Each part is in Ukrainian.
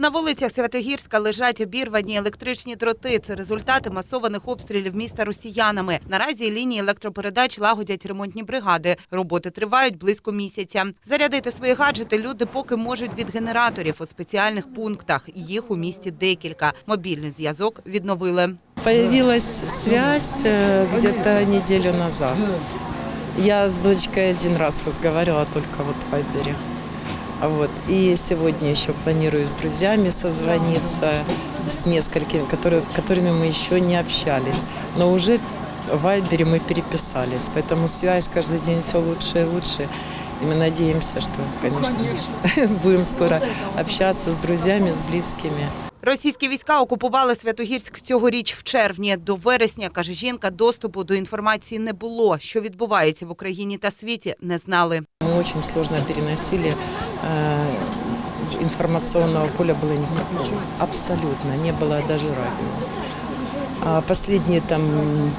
На вулицях Святогірська лежать обірвані електричні дроти. Це результати масованих обстрілів міста росіянами. Наразі лінії електропередач лагодять ремонтні бригади. Роботи тривають близько місяця. Зарядити свої гаджети люди поки можуть від генераторів у спеціальних пунктах. Їх у місті декілька. Мобільний зв'язок відновили. Появилась связь э, где-то неделю назад. Я с дочкой один раз только вот в Вайбере. А Вот. И сегодня еще планирую с друзьями созвониться, с несколькими, которые, которыми мы еще не общались. Но уже в Вайбере мы переписались, поэтому связь каждый день все лучше и лучше. И мы надеемся, что, конечно, будем скоро общаться с друзьями, с близкими. Російські війська окупували Святогірськ цьогоріч в червні. До вересня, каже жінка, доступу до інформації не було. Що відбувається в Україні та світі, не знали. Мы очень сложно переносили. э, Информационного поля было никакого. Абсолютно. Не было даже радио. А последний там м,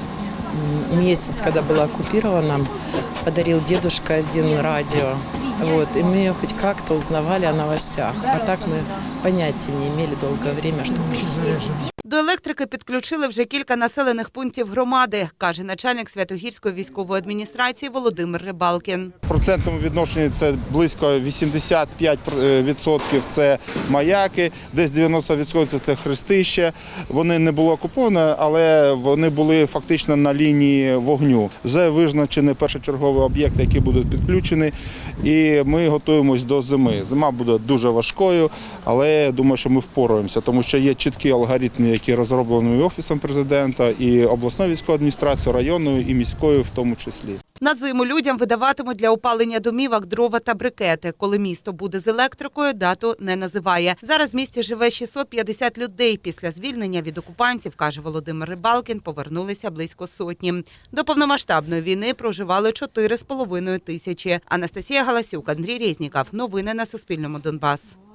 месяц, когда было оккупировано, подарил дедушка один радио. Вот, и мы хоть как-то узнавали о новостях. А так мы понятия не имели долгое время, что происходит. До електрики підключили вже кілька населених пунктів громади, каже начальник Святогірської військової адміністрації Володимир Рибалкін. Процентному відношенні це близько 85% це маяки, десь 90% це хрестище. Вони не були окуповані, але вони були фактично на лінії вогню. Вже визначені першочергові об'єкти, які будуть підключені. І ми готуємось до зими. Зима буде дуже важкою, але думаю, що ми впораємося, тому що є чіткі алгоритми, які розроблені офісом президента, і обласною військовою адміністрацією, районною і міською в тому числі. На зиму людям видаватимуть для опалення домівок дрова та брикети. Коли місто буде з електрикою, дату не називає. Зараз в місті живе 650 людей. Після звільнення від окупантів, каже Володимир Рибалкін, повернулися близько сотні. До повномасштабної війни проживали 4,5 тисячі. Анастасія Галасюк, Андрій Резніков. Новини на Суспільному Донбас.